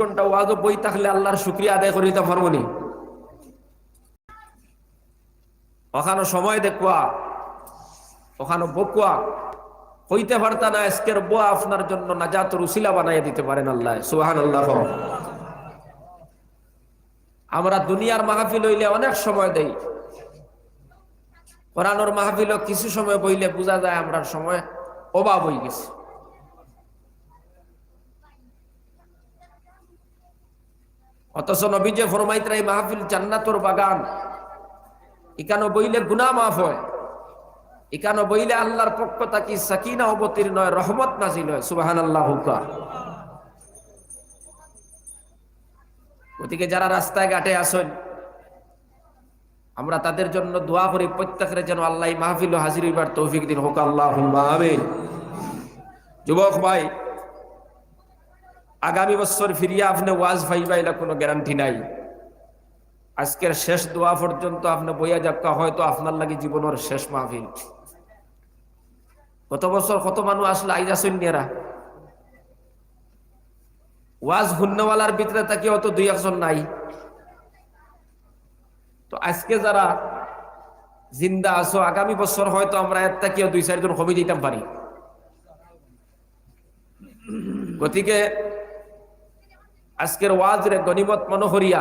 ঘণ্টা বই থাকলে আল্লাহর শুক্রিয়া আদায় নি ওখানো সময় ওখানো বকুয়া, হইতে পারতা না, আজকের আপনার জন্য নাজাত রুসিলা বানাই দিতে পারেন আল্লাহ সুহান আল্লাহ আমরা দুনিয়ার মাহফিল হইলে অনেক সময় দেই। কোরআনোর মাহফিল কিছু সময় বইলে বোঝা যায় আমরা সময় অভাব হয়ে গেছে। অথচ নবী যে ফরমাইতরা এই মাহফিল জান্নাতর বাগান। ইকানো বইলে গুনা মাফ হয়। ইকানো বইলে আল্লাহর পক্ষ থাকি সাকিনা অবতীর্ণ হয়, রহমত নাজিল হয় সুবাহান আল্লাহ হুকা গতিকে যারা রাস্তায় ঘাটে আসেন আমরা তাদের জন্য দোয়া করি, প্রত্যেকের যেন আল্লাহ মাহফিল হাজির হইবার তৌফিক দিন হোক আল্লাহ যুবক ভাই আগামী বছর ফিরিয়ে আপনি ওয়াজ ভাইবা এটা কোনো গ্যারান্টি নাই। আজকের শেষ দোয়া পর্যন্ত আপনি বইয়া যাক্কা হয়তো আপনার লাগে জীবনের শেষ মাহফিল। কত বছর কত মানুষ আসলে আইজা সৈন্যরা ওয়াজ হুন্নওয়ালার ভিতরে তাকে অত দুই একজন নাই। তো আজকে যারা জিন্দা আছো, আগামী বছর হয়তো আমরা এর তাকিও দুই চারজন কমে দিতাম পারি। গতিকে আজকের ওয়াজরে গনিমত মনোহরিয়া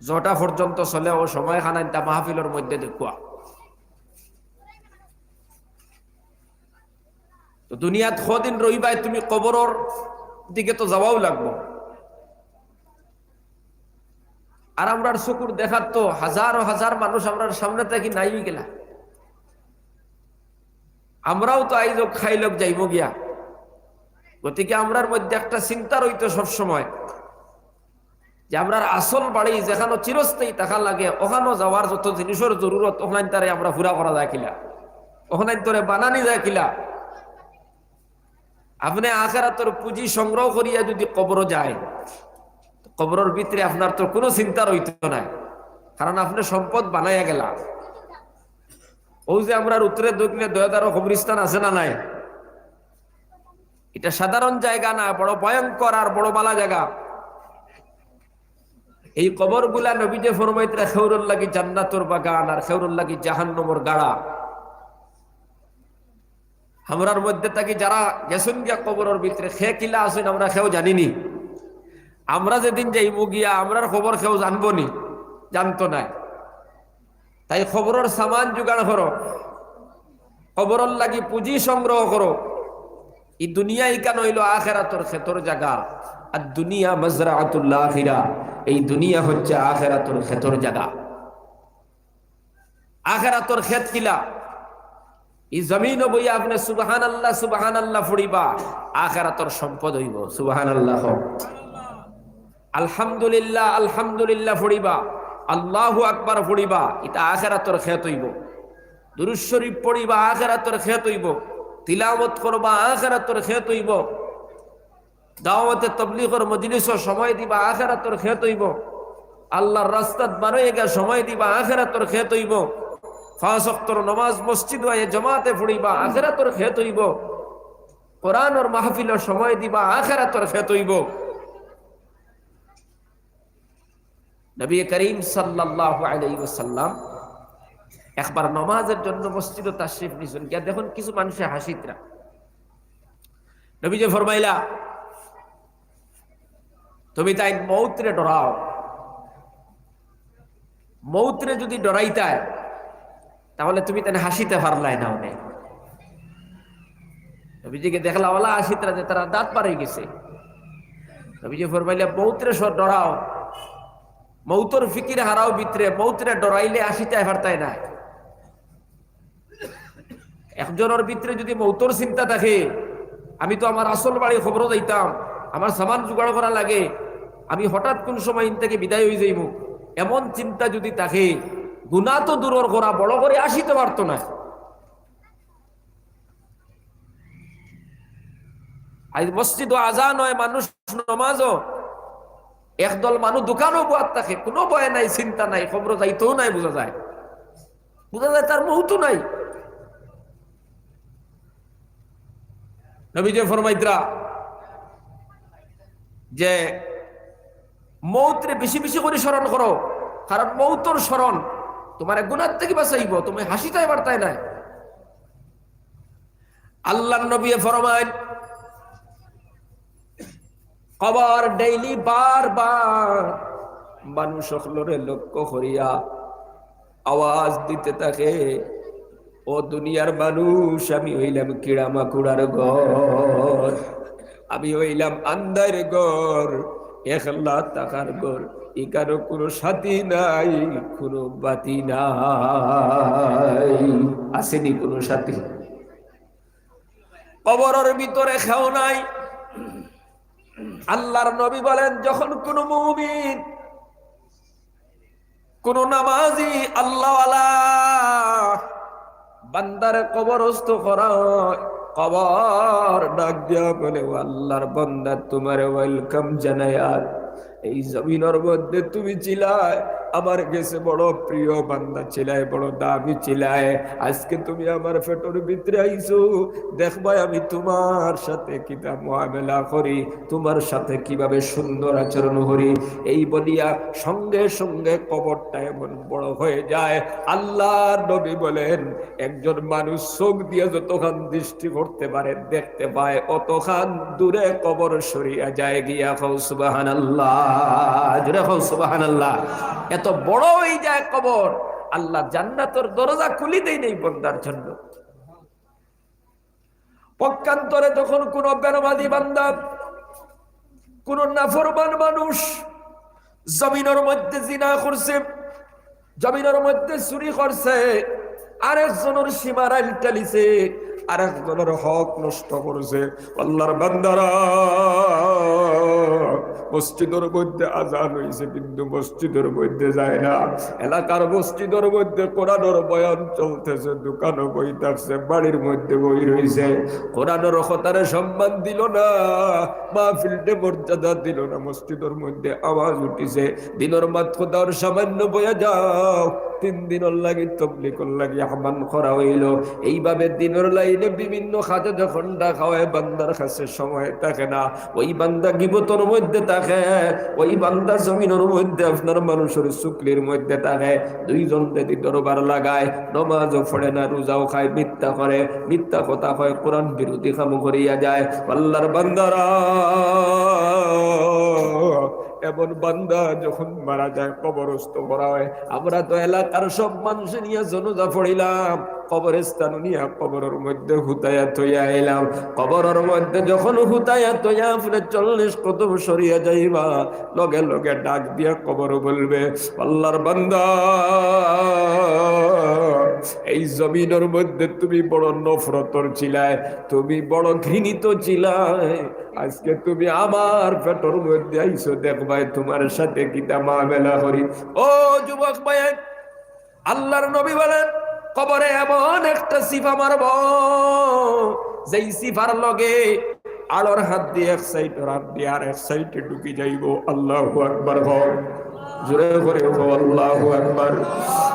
জটা পর্যন্ত চলে ও সময় খানাই তা মাহফিলের মধ্যে দেখুয়া তো দুনিয়াত সদিন রহিবাই তুমি কবরের দিকে তো যাওয়াও লাগবো। আর আমরার চকুর দেখার তো হাজার হাজার মানুষ আমরার সামনে থেকে নাই গেলা। আমরাও তো আইজ খাইলক যাইব গিয়া। গতিকে আমরার মধ্যে একটা চিন্তা রইতো সবসময় যে আমরার আসল বাড়ি যেখানে চিরস্থায়ী টাকা লাগে, ওখানে যাওয়ার যত জিনিসের জরুরত, ওখানে তারে আমরা ফুরা করা যায় কিলা। ওখানে তোরে বানানি যায় কিলা। আপনি আখেরাতর পুঁজি সংগ্রহ করিয়া যদি কবর যায় কবরের ভিতরে আপনার তো কোনো চিন্তা রইত নাই। কারণ আপনি সম্পদ বানাইয়া গেলা। ও যে আমরা উত্তরে দক্ষিণে দয়াদার কবরিস্তান আছে না নাই? এটা সাধারণ জায়গা না, বড় ভয়ঙ্কর আর বড় বালা জায়গা। এই কবরগুলা নবীজে ফরমাইতরা লাগি জান্নাতর বাগান আর খেউরুল লাগি জাহান্নমর গাড়া। আমরার মধ্যে থাকি যারা গেছেন গিয়া কবরের ভিতরে, খে কিলা আছেন আমরা খেও জানিনি। আমরা যেদিন যাইব গিয়া, আমরার খবর কেউ জানব নি জানতো না তাই খবরের সামান জোগাড় করো খবরের লাগি পুঁজি সংগ্রহ করো। এই দুনিয়া ইকান হইল আখেরাতর ক্ষেতর জায়গা? আর দুনিয়া মজরাতুল্লাহ এই দুনিয়া হচ্ছে আখেরাতর ক্ষেতর জায়গা। আখেরাতর ক্ষেত কিলা? এই জমিন বই আপনি সুবাহান আল্লাহ সুবাহান আল্লাহ ফুড়িবা, আখেরাতর সম্পদ হইব সুবাহান আল্লাহ আলহামদুলিল্লাহ আলহামদুলিল্লাহ ফুড়িবা, আল্লাহু আকবার ফুড়িবা, এটা আখেরাতর খেত হইব। দুরুজ শরীফ পড়িবা, আখেরাতর খেত হইব। তিলাওয়াত করবা, আখেরাতর খেত হইব। দাওয়াতে তবলিগর মজলিস সময় দিবা, আখেরাতর খেত হইব। আল্লাহর রাস্তাত বারোয় গা সময় দিবা, আখেরাতর খেত হইব। ফাঁসক্তর নমাজ মসজিদ হয়ে জমাতে ফুড়িবা আখেরাতর খেত হইব। কোরআনর মাহফিলের সময় দিবা, আখেরাতর খেত হইব। নবী করিম সাল্লাহ একবার নমাজের জন্য মসজিদ তাশরিফ নিছেন গিয়া দেখুন কিছু মানুষের হাসিতরা। নবী যে ফরমাইলা, তুমি তাই মৌত্রে ডরাও। মৌত্রে যদি ডরাইতায়, তাহলে তুমি তাই হাসিতে পারলাই না অনেক। নবীজিকে দেখলা, ওলা হাসিতরা যে তারা দাঁত পারে গেছে। নবীজি ফরমাইলা, মৌত্রে সর ডরাও। মৌতর ফিকির হারাও ভিতরে। মৌতরে ডরাইলে আসিতে হারতায় না। একজনের ভিতরে যদি মৌতর চিন্তা থাকে, আমি তো আমার আসল বাড়ি খবর যাইতাম আমার সামান জোগাড় করা লাগে, আমি হঠাৎ কোন সময় থেকে বিদায় হয়ে যাইব এমন চিন্তা যদি থাকে গুণা তো দূরর করা বড় করে আসিতে পারত না। মসজিদ আজান হয় মানুষ নমাজও একদল মানুষ দোকানও বোয়ার থাকে, কোনো ভয় নাই, চিন্তা নাই খবর যাইতেও নাই বোঝা যায়। বোঝা যায় তার মৌতো নাই। নবীজে ফরমাইদ্রা যে মৌতরে বেশি বেশি করে স্মরণ করো। কারণ মৌতর স্মরণ তোমার গুণার থেকে বাঁচাইব, তুমি হাসিটাই বার্তায় নাই। আল্লাহ নবী ফরমাইন, কবর ডেইলি বারবার মানুষ সকলরে লক্ষ্য করিয়া আওয়াজ দিতে থাকে। ও দুনিয়ার মানুষ, আমি হইলাম কিড়া মাকুড়ার ঘর। আমি হইলাম আন্দার ঘর ঘর। এখানে কোনো সাথী নাই, কোনো বাতি নাই। আসেনি কোনো সাথী। কবরের ভিতরে খেও নাই। আল্লাহর নবী বলেন, যখন কোন মুমিন, কোন নামাজি আল্লাহ বান্দার কবরস্থ করা হয়। কবর ডাক দিয়া বলে আল্লাহর বান্দা, তোমার ওয়েলকাম জানায় আর এই জমিনের মধ্যে তুমি চিলায় আমার কাছে বড় প্রিয় বান্দা চিলায়, বড় দামি চিলায়। আজকে তুমি আমার ফেটোর ভিতরে আইছো। দেখবাই আমি তোমার সাথে কিতা মোয়ামেলা করি, তোমার সাথে কীভাবে সুন্দর আচরণ করি। এই বলিয়া সঙ্গে সঙ্গে কবরটা এমন বড় হয়ে যায়। আল্লাহর নবী বলেন, একজন মানুষ চোখ দিয়ে যতক্ষণ দৃষ্টি করতে পারে, দেখতে পায়, অতখান দূরে কবর সরিয়া যায় গিয়া কৌ সুবাহান আল্লাহ জুড়ে কৌ সুবাহান আল্লাহ এত বড় হয়ে যায় কবর। আল্লাহ জান্নাতর দরজা খুলি দেই নেই বন্দার জন্য। পক্ষান্তরে যখন কোন বেরমাদি বান্দা, কোন নাফরমান মানুষ জমিনের মধ্যে জিনা করছে, জমিনের মধ্যে চুরি করছে, আরেকজনের সীমার আইল টালিছে আরেকজনের হক নষ্ট করছে। আল্লাহর বান্দারা, মসজিদের মধ্যে আজান হয়েছে, কিন্তু মসজিদের মধ্যে যায় না। এলাকার মসজিদের মধ্যে কোরআনের বয়ান চলতেছে, দোকানও বই থাকছে বাড়ির মধ্যে বই রয়েছে। কোরআনের কথারে সম্মান দিল না মাহফিলটে মর্যাদা দিল না, মসজিদের মধ্যে আওয়াজ উঠিছে। দিনের মাত খোদার সামান্য বয়া যাও তিন দিনের লাগি তবলিকর লাগি আহ্বান করা হইল। এইভাবে দিনের লাইনে বিভিন্ন খাতে যখন ডাকা হয়, বান্দার কাছে সময় থাকে না। ওই বান্দা গিবতর মধ্যে থাকে, ওই বান্দা জমিনের মধ্যে আপনার মানুষের শুক্লির মধ্যে থাকে। দুইজন যদি দরবার লাগায়, নমাজও পড়ে না, রোজাও খায়, মিথ্যা করে, মিথ্যা কথা হয় কোরআন বিরোধী কাম করিয়া যায়। আল্লাহর বান্দারা এমন বান্দা যখন মারা যায়, কবরস্থ করা হয়। আমরা তো এলাকার সব মানুষ নিয়ে জনজা পড়িলাম। কবরস্থান নিয়ে কবরের মধ্যে হুতায়া থইয়া এলাম কবরের মধ্যে যখন হুতায়া থইয়া ফলে চল্লিশ কদম সরিয়া যাইবা, লগে লগে ডাক দিয়া কবর বলবে, আল্লাহর বান্দা এই জমিনের মধ্যে তুমি বড় নফরতর ছিলায় তুমি বড় ঘৃণিত ছিলায় আজকে তুমি আমার পেটর মধ্যে আইসো দেখবাই তোমার সাথে কিতা মামেলা করি। ও যুবক ভাই আল্লাহর নবী বলেন, কবরে এমন একটা সিফা মারব, যেই সিফার লগে আলোর হাত দিয়ে এক সাইড হাত দিয়ে আর এক সাইডে ঢুকি যাইব। আল্লাহ আকবার হও জোরে করে আল্লাহ আকবার।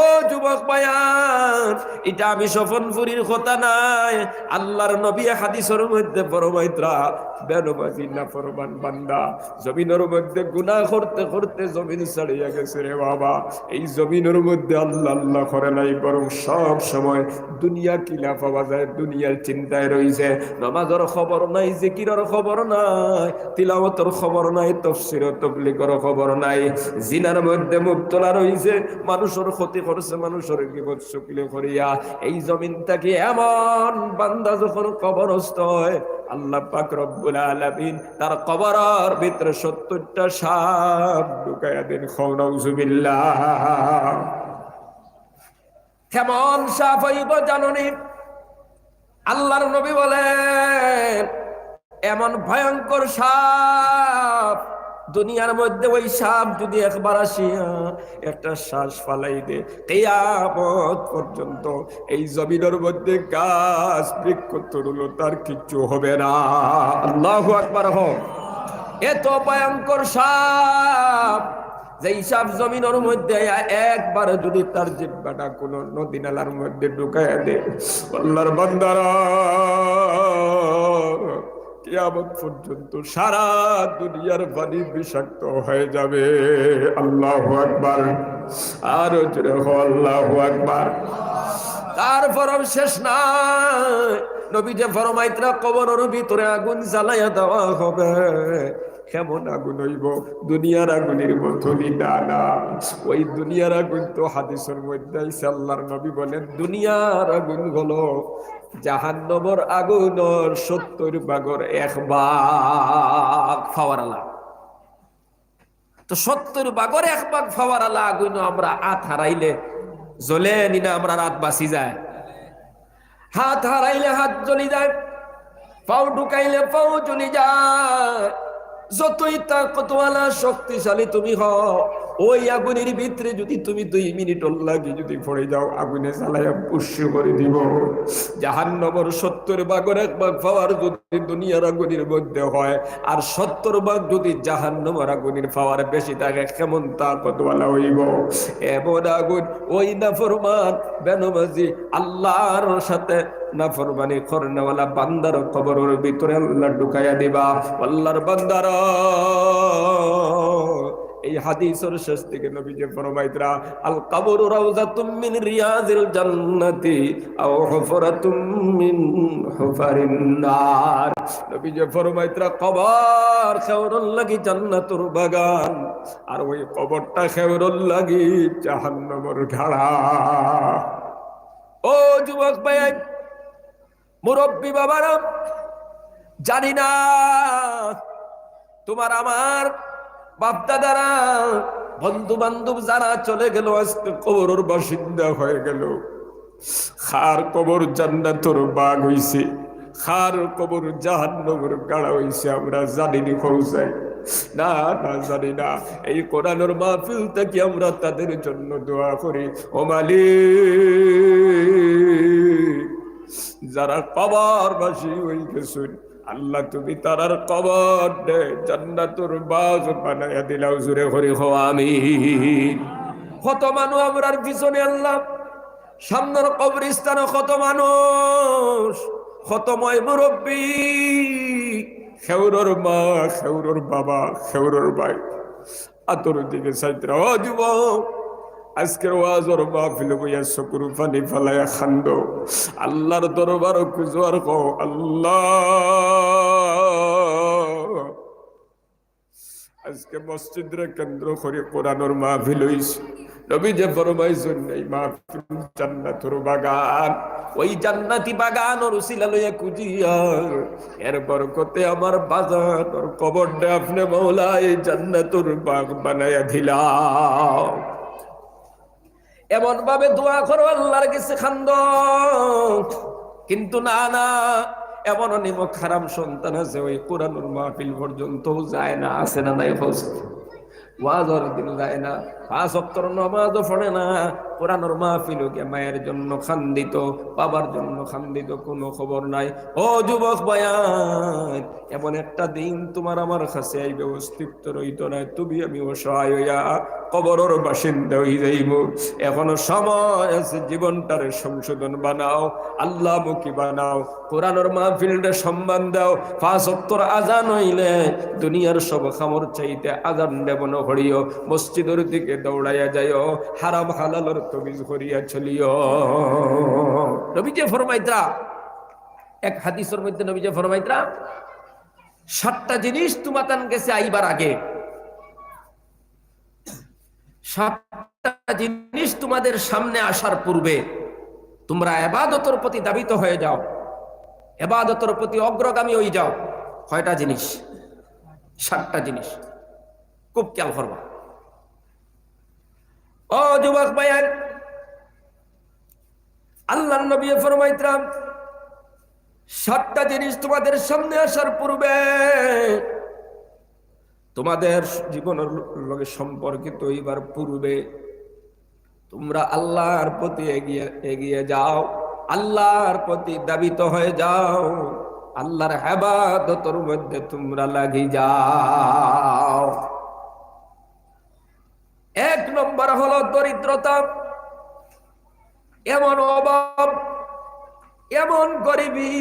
ও যুবক বায়ান এটা আমি সফনপুরীর কথা নাই। আল্লাহর নবী মধ্যে ফরমাইতরা বেনবাজি না ফরমান বান্দা, জমিনের মধ্যে গুনাহ করতে করতে জমিন ছাড়িয়া গেছে রে বাবা। এই জমিনের মধ্যে আল্লাহ আল্লাহ করে নাই, বরং সব সময় কিলা যায় দুনিয়ার চিন্তায় রয়েছে নামাজের খবর নাই, জিকিরের খবর নাই, তিলাওয়াতের খবর নাই তফসির তবলিগের খবর নাই। জিনার মধ্যে মুক্তলা রয়েছে মানুষের ক্ষতি করছে মানুষের বিপদ শুকিলে করিয়া এই জমিন থেকে এমন বান্দা যখন কবরস্থ হয়, আল্লাহ পাক রব্বুল আলামিন তার কবরের ভিতরে 70টা সাপ ঢুকায়া দেন। খাউনাউজুবিল্লাহ কেমন সাপ হইব জাননি? আল্লাহর নবী বলেন, এমন ভয়ঙ্কর সাপ দুনিয়ার মধ্যে ওই সাপ যদি একবার আসিয়া একটা শ্বাস ফালাই দে, কেয়ামত পর্যন্ত এই জমিনের মধ্যে গাছ বৃক্ষ তরুল তার কিচ্ছু হবে না। আল্লাহ আকবার হোক এত ভয়ঙ্কর সাপ যে সাপ জমিনের মধ্যে একবার যদি তার জিব্বাটা কোন নদী নালার মধ্যে ঢুকাইয়া দে, আল্লাহর বান্দারা কিয়ামত পর্যন্ত সারা দুনিয়ার পানি বিষাক্ত হয়ে যাবে। আল্লাহ আকবার। আরও জোরে হো, আল্লাহ আকবার। তারপরও শেষ নাই। নবী যে ফরমাইত্রা কবরের ভিতরে আগুন জ্বালাইয়া দেওয়া হবে। কেমন আগুন হইব? দুনিয়ার আগুনের মতনই না না। ওই দুনিয়ার আগুন তো হাদিসের মধ্যে আইসা আল্লাহর নবী বলেন, দুনিয়ার আগুন হলো জাহান্নবর আগুনর সত্তর বাগর এক বাঘ ফাওয়ারালা তো সত্তর বাগর এক বাঘ ফাওয়ারালা আগুন আমরা আত হারাইলে জ্বলে নিনা আমরা রাত বাঁচি যায়? হাত হারাইলে হাত জ্বলি যায়, পাও ঢুকাইলে পাও জ্বলি যায়। যতই তাকতওয়ালা, শক্তিশালী তুমি হও, ওই আগুনের ভিতরে যদি তুমি দুই মিনিট লাগে যদি পড়ে যাও, আগুনে জ্বালাইয়া পুষ্য করে দিব। জাহান্নবর সত্তর ভাগের এক ভাগ পাওয়ার যদি দুনিয়ার আগুনের মধ্যে হয়, আর সত্তর ভাগ যদি জাহান্নবর আগুনের পাওয়ার বেশি থাকে কেমন তাকতওয়ালা হইব? এমন আগুন, ওই নাফরমান, বেনমাজি, আল্লাহর সাথে নাফরমানি করনেওয়ালা বান্দার কবরের ভিতরে আল্লাহ ঢুকাইয়া দিবা। আল্লাহর বান্দার, এই হাদিসের শেষ থেকে নবী যে ফরমাইতরা আল কবর রাউজাতুম মিন রিয়াজিল জান্নাতি আও হুফরাতুম মিন হুফারিন নার। নবী যে ফরমাইতরা কবর খেওরল লাগি জান্নাতুর বাগান, আর ওই কবরটা খেওরল লাগি জাহান্নামের ঘাড়া। ও যুবক ভাই মুরব্বী বাবারা, জানি না তোমার আমার বাপদাদারা বন্ধু বান্ধব যারা চলে গেল, আজকে কবরের বাসিন্দা হয়ে গেল। খার কবর জান্নাতর বাঘ হইছে, খার কবর জাহান্নবর গাড়া হইছে, আমরা জানিনি পৌঁছাই না না, জানি না, এই কোরআনের মাহফিল থেকে আমরা তাদের জন্য দোয়া করি। ও মালিক! যারা কবর বাসি হয়ে গেছেন আল্লাহ তুমি তারার কবর দে, জান্নাতুর বাগ বানাইয়া দিলাও জুড়ে হরি হো আমি কত মানুষ আমরার পিছনে আল্লাহ, সামনের কবরস্থানে কত মানুষ, কত ময় মুরব্বী। খেউরর মা, খেউরর বাবা, খেউরর ভাই। আতর দিকে সাইত্রা ও যুবক আজকের ওয়াজর মাহফিল বইয়া চকুর পানি ফেলাইয়া খান্দ আল্লাহর দরবার খুঁজোয়ার কো আল্লাহ। আজকে মসজিদরে কেন্দ্র করে কোরআনোর মাহফিল হইছে। নবী যে ফরমাইছেন, এই মাহফিল জান্নাতুর বাগান, ওই জান্নাতি বাগান ওর উসিলা লইয়া কুজিয়া এর বরকতে আমার বাজার ওর কবরটা আপনি মৌলা এই জান্নাতুর বাগ বানাইয়া দিলাম। এমন ভাবে দোয়া করো আল্লাহর কাছে খান্দ কিন্তু না না, এমন নিমক খারাপ সন্তান আছে, ওই কোরআনুর মাহফিল পর্যন্ত যায় না আসে না নাই হোস ওয়াজর দিন যায় না। পাঁচ অক্টর নমাজও পড়ে না। কোরআনুর মাহফিল গিয়ে মায়ের জন্য খান্দিত, বাবার জন্য খান্দিত, কোনো খবর নাই। ও যুবক বায়ান, এমন একটা দিন তোমার আমার কাছে আইবে, অস্তিত্ব রইত না, তুমি আমি অসহায় হইয়া কবরের বাসিন্দা হয়ে যাইব। এখনও সময় আছে, জীবনটারে সংশোধন বানাও আল্লাহ মুখী বানাও, কোরআনের মাহফিলটা সম্মান দাও। পাঁচ অক্টর আজান হইলে দুনিয়ার সব খামর চাইতে আজান দেবন হরিও। মসজিদের দিকে দৌড়াইয়া যাইও, হারাম হালালর তবিজ করিয়া চলিও। নবীজে ফরমাইত্রা, এক হাদিসের মধ্যে নবীজে ফরমাইত্রা, সাতটা জিনিস তোমাতান গেছে আইবার আগে। সাতটা জিনিস তোমাদের সামনে আসার পূর্বে তোমরা এবাদতর প্রতি দাবিত হয়ে যাও, এবাদতর প্রতি অগ্রগামী হয়ে যাও। কয়টা জিনিস? সাতটা জিনিস। খুব খেয়াল করবা ও যুবক ভাইয়ান আল্লাহ নবী ফরমাইতরাম, সাতটা জিনিস তোমাদের সামনে আসার পূর্বে তোমাদের জীবনের লগে সম্পর্কিত হইবার পূর্বে তোমরা আল্লাহর প্রতি এগিয়ে এগিয়ে যাও, আল্লাহর প্রতি দাবিত হয়ে যাও, আল্লাহর হেবাদতর মধ্যে তোমরা লাগি যাও। এক নম্বর হলো দরিদ্রতা। এমন অভাব, এমন গরিবি,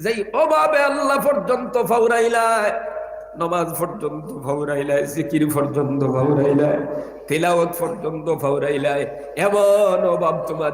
যেই অভাবে আল্লাহ পর্যন্ত ফাউরাইলায়, নমাজ পর্যন্ত ফাউরাইলায়, জিকির পর্যন্ত ফাউরাইলায়, তিলাওয়াত পর্যন্ত ফাউরাইলায়, এমন অভাব তোমার